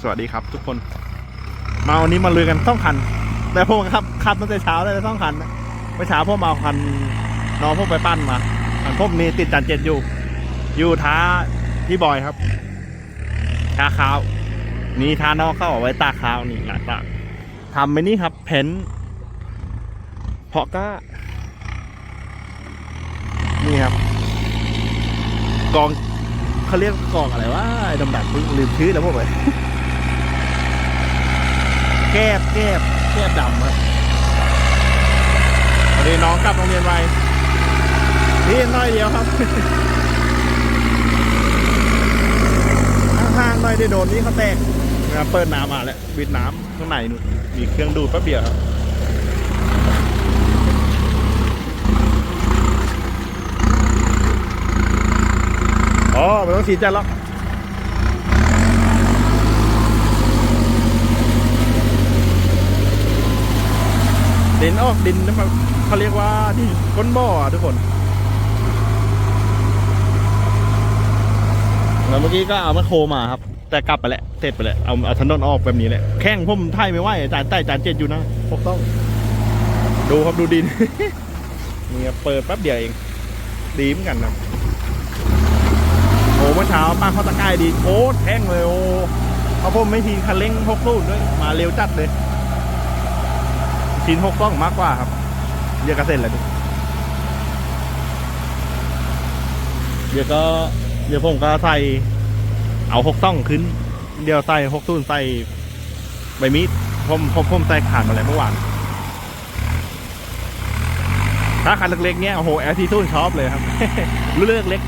สวัสดีครับทุกคน มาวันนี้มาลือกันต้องคัน แต่พวกครับขับตั้งแต่เช้าเลยต้องคันนะเมื่อเช้าพวกมาเอาคันน้องพวกไปปั้นมาคันพวกนี้ติดจันเจ็ดอยู่ อยู่ท้าพี่บอยครับท้าขาวนี่ท้าน้องเข้าเอาไว้ตาขาวนี่หลายตาทำไปนี่ครับ เพ้นเพาะก้า นี่ครับ กองเขาเรียกกองอะไรว่าดำแบบลืมชื่อแล้วพวกเลย แก้บแก้บแก้บดำครับวันนี้น้องกลับโรงเรียนไวนี่น้อยเดียวครับห่างๆหน่อยได้โดนนี่เขาแตกนะครับเปิดน้ำมาแล้ววิดน้ำข้างในนู่นมีเครื่องดูดแป๊บเดียวครับอ๋อไม่ต้องสีจันแล้ว ดินออกดินนะครับเขาเรียกว่าดินก้นบ่ออะทุกคนแล้วเมื่อกี้ก็เอามาโครมาครับ แต่กลับไปแล้วเสร็จไปแล้วเอาเอาถนนออกแบบนี้แหละแข้งผมไทยไม่ไหวจานใต้จานเจ็ดอยู่นะพวกต้อง ดูครับดูดินนี่ครับเปิดแป๊บเดียวเอง ดีเหมือนกันนะโอ้เมื่อเช้าป้าเขาตะกายดีโอ้แท่งเลยโอ้เขาผมไม่ทีคันเร่งพกสู้ด้วยมาเร็วจัดเลย ชิ้นหกต้องมากกว่าครับ เยอะกระเซ็นเลยเดี๋ยวก็เดี๋ยวผมก็ใส่เอาหกต้องขึ้น เดี๋ยวใส่หกตุนใส่ใบมีดผมผมผมใส่ขาดมาแล้วเมื่อวานถ้าคันเล็กๆเนี้ยโอ้โหแอลทีทุ่นชอบเลยครับรุ่นเล็กเล็ก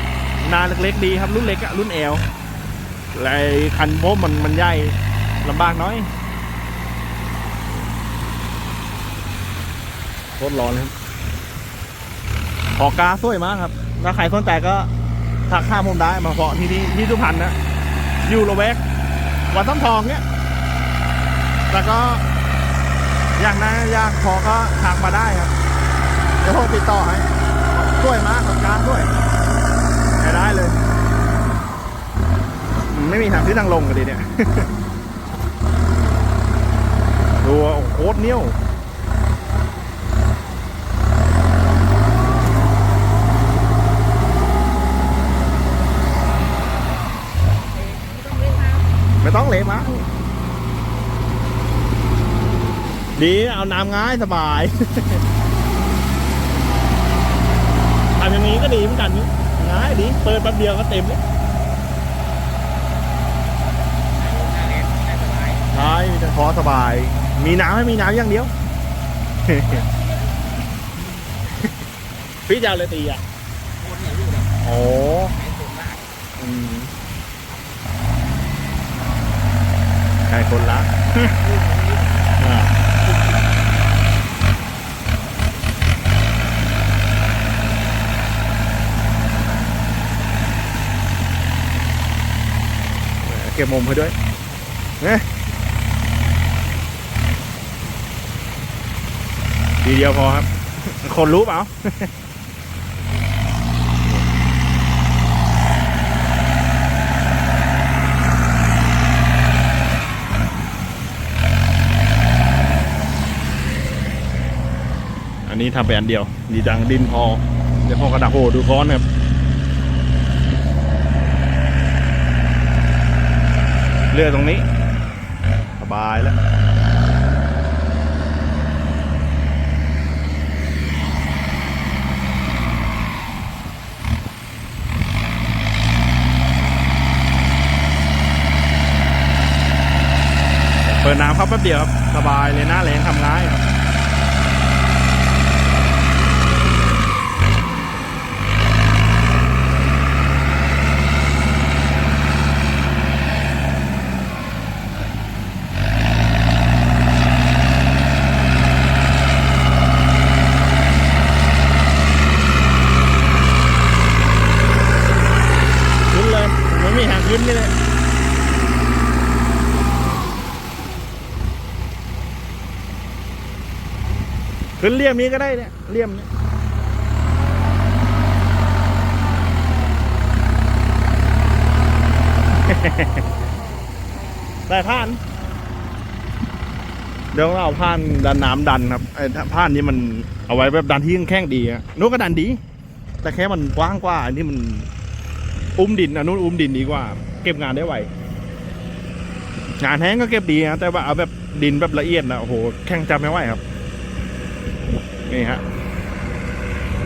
ๆนาเล็กๆดีครับรุ่นเล็กอะรุ่นแอลไรคันผมมันมันใหญ่ลำบากน้อย โคตรร้อนเลยครับหอกาสวยมากครับ ถ้าใครสนใจก็ทักข้ามผมได้มาเพาะที่นี่ที่สุพรรณนะอยู่ละแวกวัดต้นทองเนี้ยแล้วก็อยากนะอยากพอก็ทักมาได้ครับเดี๋ยวผมติดต่อให้สวยมากครับกาสวยใช้ได้เลย ไม่มีทางขึ้นทางลงกันดีเนี่ยดูโคตรเนี้ยว ไม่ต้องเละมากดีเอาน้ำง่ายสบายทำอย่างนี้ก็ดีเหมือนกันนี่ง่ายดีเปิดแป๊บเดียวก็เต็มแล้วใช่มีแต่คอสบาย มีน้ำให้มีน้ำอย่างเดียว พี่จะเอาเลยตีอะโอ้อืม ใครคนละอ่าเก็บมุมให้ด้วยเนี่ยทีเดียวพอครับ คนรู้เปล่า นี้ทำไปอันเดียว ดีจังดินพอ เดี๋ยวพอกระดาษโหดูค้อนครับ เลือตรงนี้ สบายแล้วเปิดน้ำเข้าแป๊บเดียวครับ สบายเลยหน้าแรงทำง่ายครับ ขึ้นเลยไม่มีทางขึ้นนี่เลย ขึ้นเลี่ยมนี้ก็ได้เนี่ยเลี่ยมเนี่ยแต่ผ่าน เดี๋ยวเราเอาผ่านดันน้ำดันครับไอ้ผ่านนี้มันเอาไว้แบบดันที่แข้งดีอะนู้นก็ดันดี แต่แค่มันกว้างกว่าอันนี้มันอุ้มดินอันนู้นอุ้มดินดีกว่า เก็บงานได้ไวงานแห้งก็เก็บดีนะแต่ว่าเอาแบบดินแบบละเอียดนะโอ้โหแข้งจำไม่ไหวครับ นี่ฮะ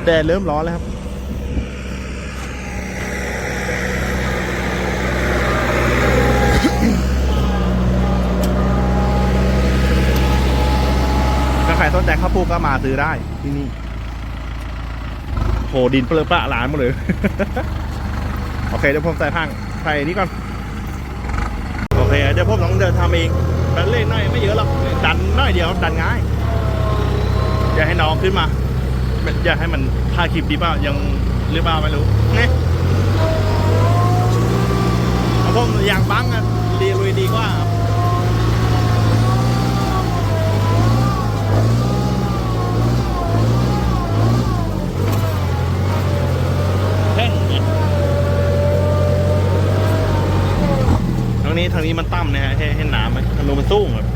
แดดเริ่มร้อนแล้วครับ ถ้าใครสนใจข้าวปลูกก็มาซื้อได้ที่นี่โหดินเปลือะปะหลานหมดเลย โอเคเดี๋ยวผมใส่พังใส่นี้ก่อน โอเค เดี๋ยวผมต้องเดินทำเองแบตเล่นน้อยไม่เยอะหรอก ดันน้อยเดียวดันง่าย อย่าให้น้องขึ้นมา อย่าให้มันถ่ายคลิปดีเปล่ายังหรือเปล่าไม่รู้เนี่ยเอาผมอย่างบังอะดีลุยดีกว่าครับแห้ยทางนี้ทางนี้มันต่ำนะฮะให้ให้น้ำไหมทางนู้นมันสูงครับ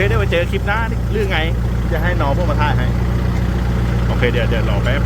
เคได้ไปเจอคลิปหน้าเรื่องไง จะให้น้องพวกมาถ่ายให้ โอเคเดี๋ยวเดี๋ยวรอแป๊บ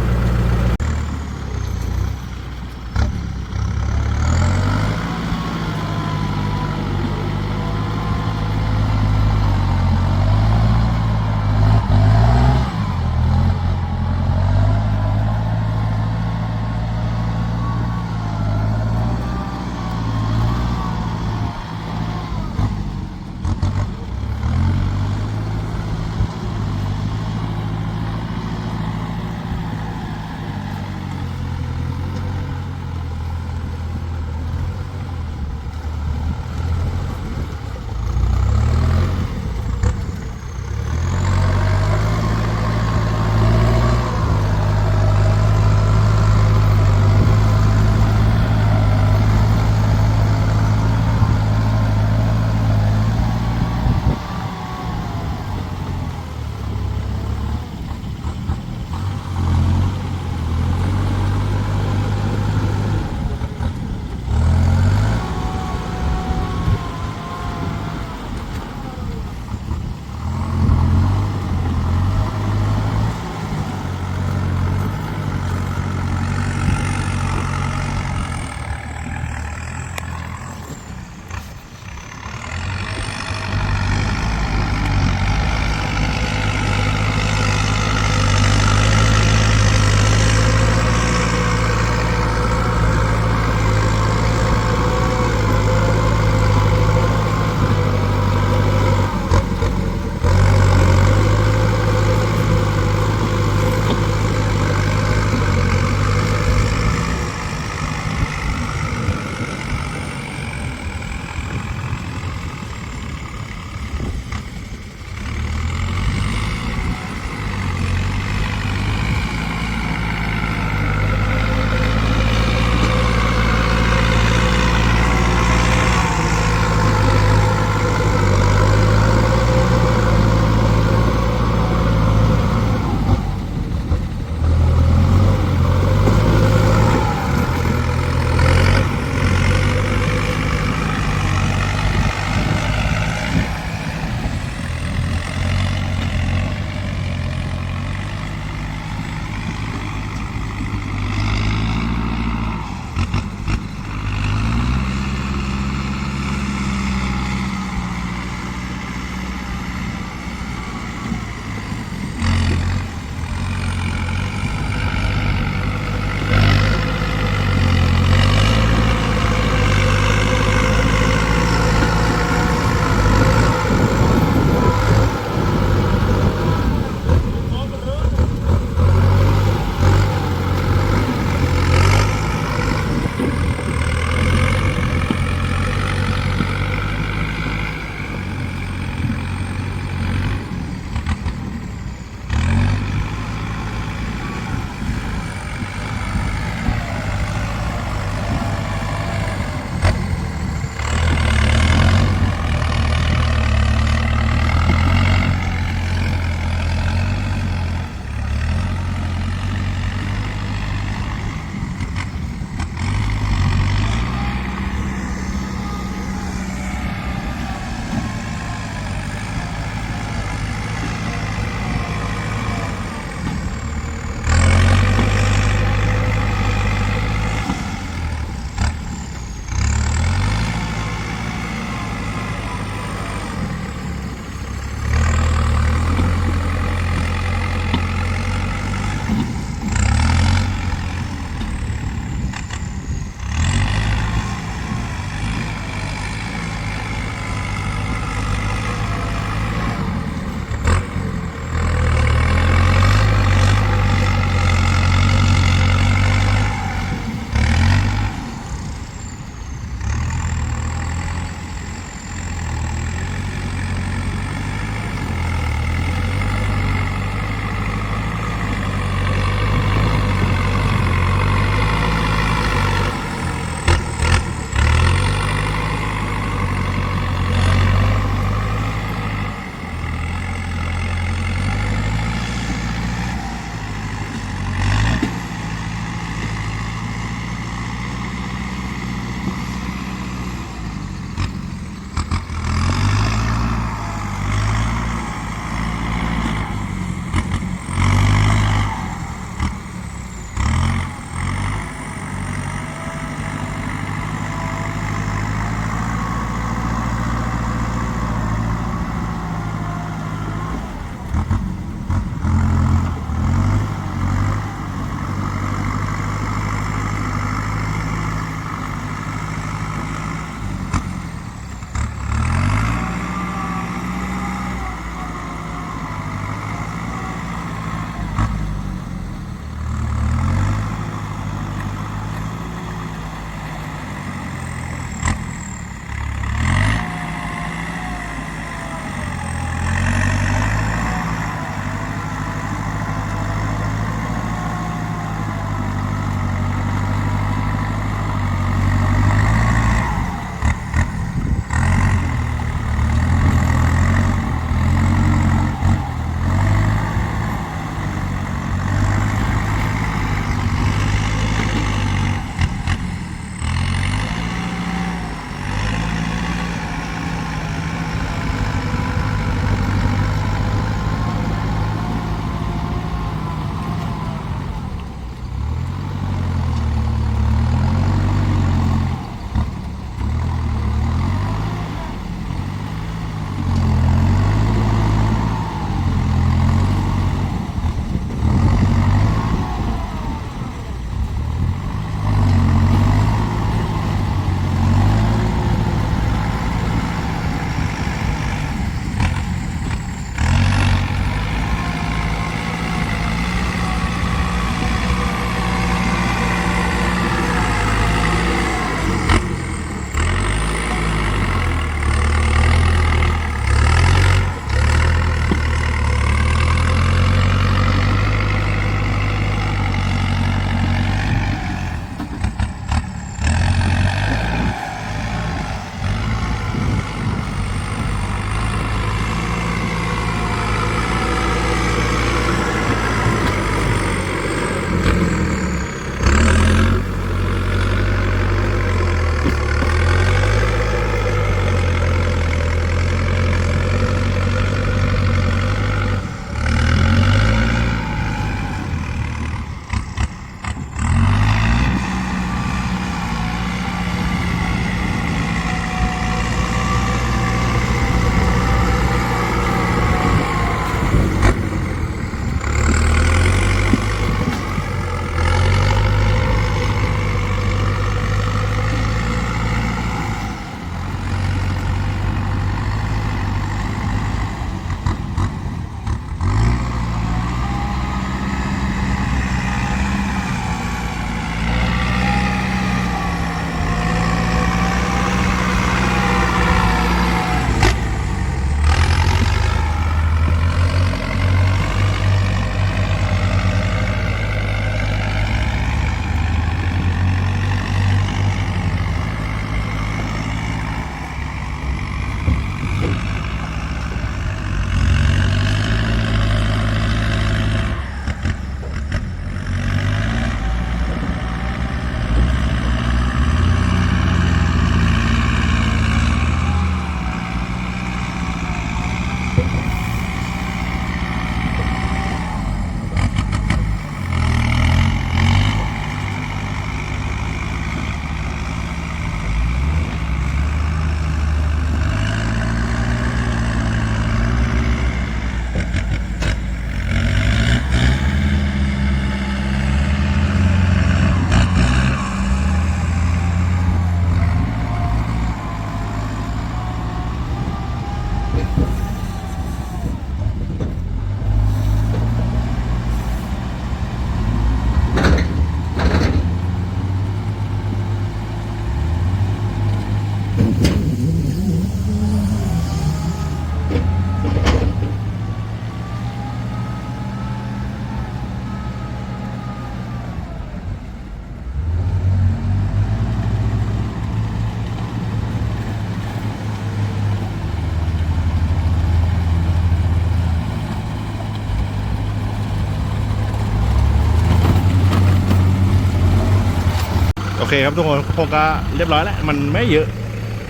คครับทุกคนผมก็เรียบร้อยแล้ว มันไม่เยอะ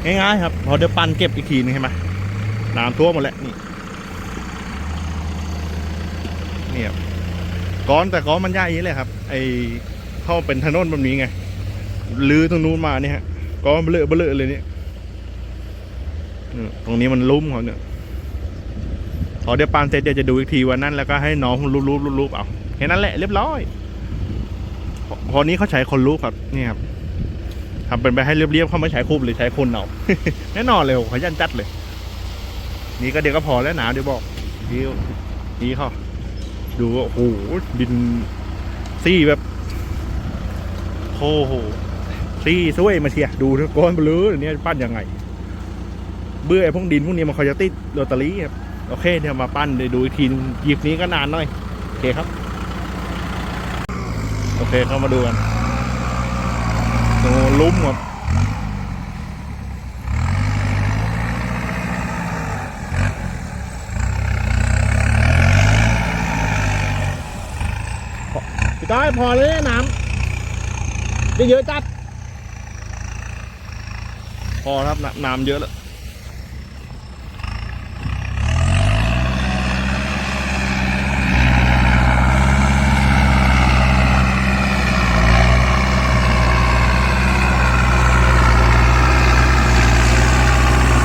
ง่ายๆครับพอเดี๋ยวปั้นเก็บอีกทีนึงใช่ไหมน้ำท่วมหมดแล้วนี่นี่ครับก้อนแต่ก้อนมันใหญ่อย่างนี้เลยครับ ไอเข้าเป็นถนนแบบนี้ไงลื้อตรงนู้นมาเนี่ยฮะก้อนเบลอเบลอเลยเนี่ยตรงนี้มันลุ่มเขาเนี่ยพอเดี๋ยวปั้นเสร็จเดี๋ยวจะดูอีกทีวันนั้นแล้วก็ให้น้องรูปรูปรูปเอาแค่นั้นแหละเรียบร้อยพอพอนี้เขาใช้คนรูปครับนี่ครับ ทำเป็นไปให้เรียบๆเขาไม่ใช้คูบหรือใช้คนเอาแน่นอนเลยเขยันจัดเลย นี่ก็เดี๋ยวก็พอแล้วหนาเดี๋ยวบอกนี่นี่เขาดูโอ้โหดินซี่แบบโอ้โหซี่สวยมาเชียดูทุกคนไปเลยเนี่ยปั้นยังไง เบื่อไอ้พวกดินพวกนี้มันคอยจะติดโรตารี่ครับโอเคเดี๋ยวมาปั้นเดี๋ยวดูอีกทีหยิบนี้ก็นานหน่อย โอเคครับ โอเคเข้ามาดูกัน โอ้ลุ้มครับพี่ต้อยพอเลยเนี่ยน้ำเยอะจัด พอครับน้ำเยอะแล้ว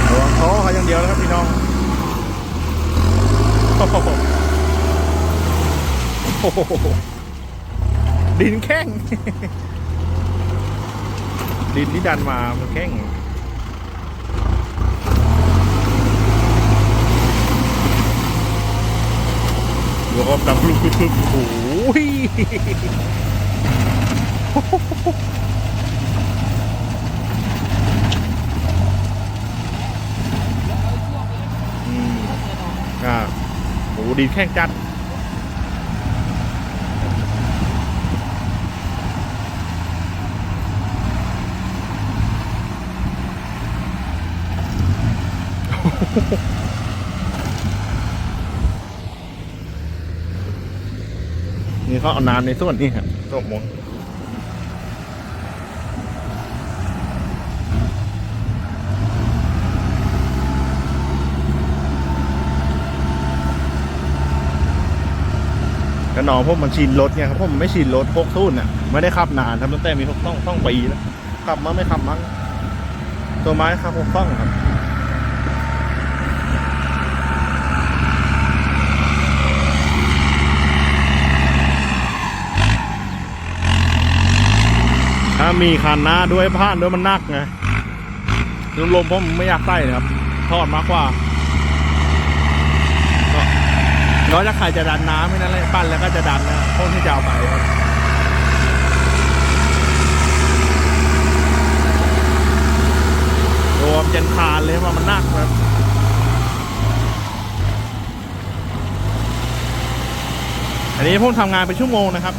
ระวังท้อเขาอย่างเดียวนะครับพี่น้องโอ้โหโอ้โห ดินแข้ง ดินที่ดันมา มันแข้งดูครับดังลุกลุกโอ้ยอ่าโอ้ดินแข้งจัด นี่เขาเอาน้ำในส่วนนี้ครับต้มมงก็น้องพวกมันชินรถไงครับพวกมันไม่ชินรถพวกทุ่นอะไม่ได้ขับนานทำตั้งแต่มีพวกต้องต้องปีแล้วขับมาไม่ขับมั้งตัวไม้ครับพวกต้องครับ ถ้ามีคันหน้าด้วยผ่านด้วยมันนักไงลมๆผมไม่อยากใส่นะครับ ทอดมากกว่าก็น้อยจะใครจะดันน้ำไม่นั่นเลยปั้นแล้วก็จะดันนะพวกที่จะเอาไปครับรวมเจนคานเลยว่ามันนักครับอันนี้ผมทำงานเป็นชั่วโมงนะครับ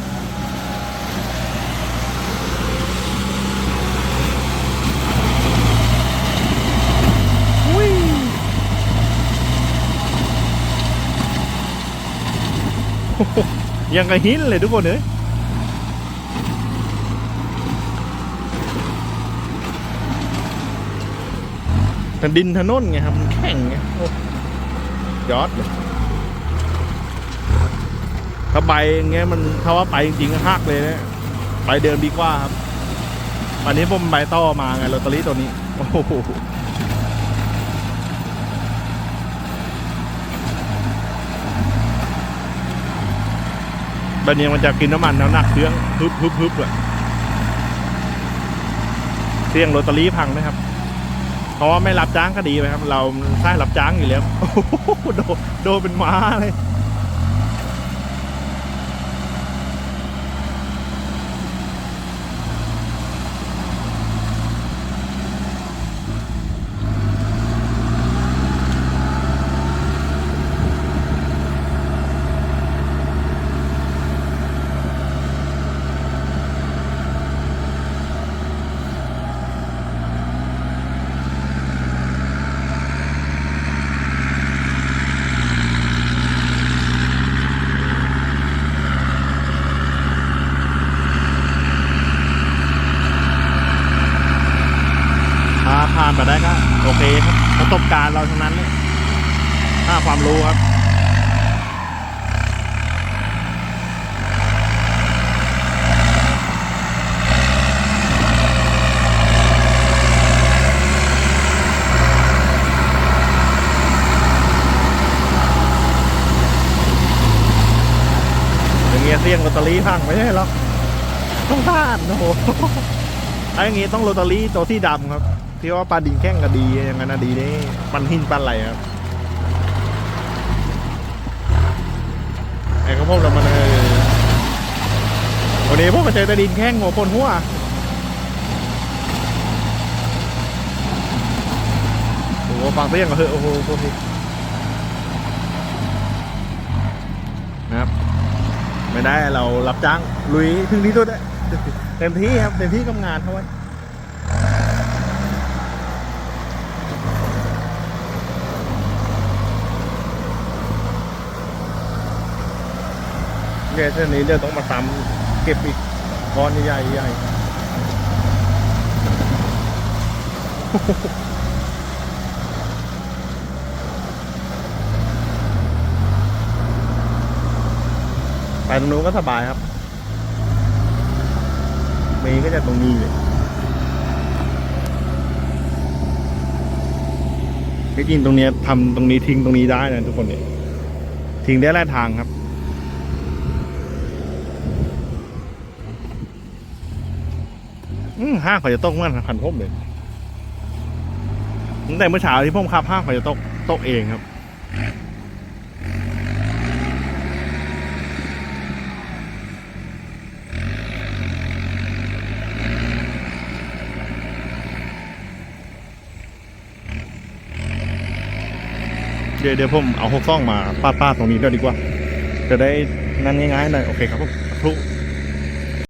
อุ้ยโอ้โห ยังกระหินเลยทุกคนเลยแต่ดินถนนไงครับมันแข็งไงยอดเลยถ้าใบอย่างเงี้ยมันถ้าว่าไปจริงๆก็หักเลยนะไปเดิมดีกว่าครับ วันนี้ผมใบต่อมาไงลอตเตอรี่ตัวนี้ โอ้โห แบบนี้มันจะกินน้ำมันแล้วหนักเครื่องฮึบฮึบฮึบอะเสี่ยงโรตารี่พังนะครับ เพราะว่าไม่รับจ้างก็ดีไปครับ เราใช้รับจ้างอยู่แล้วโอ้โหโดนโดนเป็นม้าเลย เคครับประสบการณ์เราทั้งนั้นเลยถ้าความรู้ครับอย่างเงี้ยเสี่ยงลอตเตอรี่พังไม่ใช่หรอกต้องพลาดโอ้โหถ้าอย่างงี้ต้องลอตเตอรี่ตัวที่ดำครับ ที่ว่าปลาดินแข้งก็ดีอย่างนั้นนะดีนี่ปันหินปันอะไรครับไอ้ข้าวโพดเรามันเออวันนี้พวกมาเจอตะดินแข้งหัวปนหัวโอ้โหฟังเสียงก็เหอะโอ้โหโคตรนะครับ ไม่ได้เรารับจ้างลุยถึงที่สุดเต็มที่ครับเต็มที่กับงานเขาไว้ โอเคเส้นนี้เดี๋ยวต้องมาซ้ำเก็บอีกก้อนใหญ่ใหญ่ไปตรงนู้นก็สบายครับเมย์ก็จะตรงนี้เลยที่จริงตรงนี้ทำตรงนี้ทิ้งตรงนี้ได้นะทุกคนเนี่ยทิ้งได้หลายทางครับ อืม ห้างเขาจะตกมื่อพันพบเลยตั้งแต่เมื่อเช้าที่ผมขับห้างเขาจะตกตกเองครับเดี๋ยวเดี๋ยวผมเอาหกซ่องมาปาดปาตรงนี้ด้วยดีกว่า จะได้นั่นง่ายๆหน่อยโอเคครับผมสักครู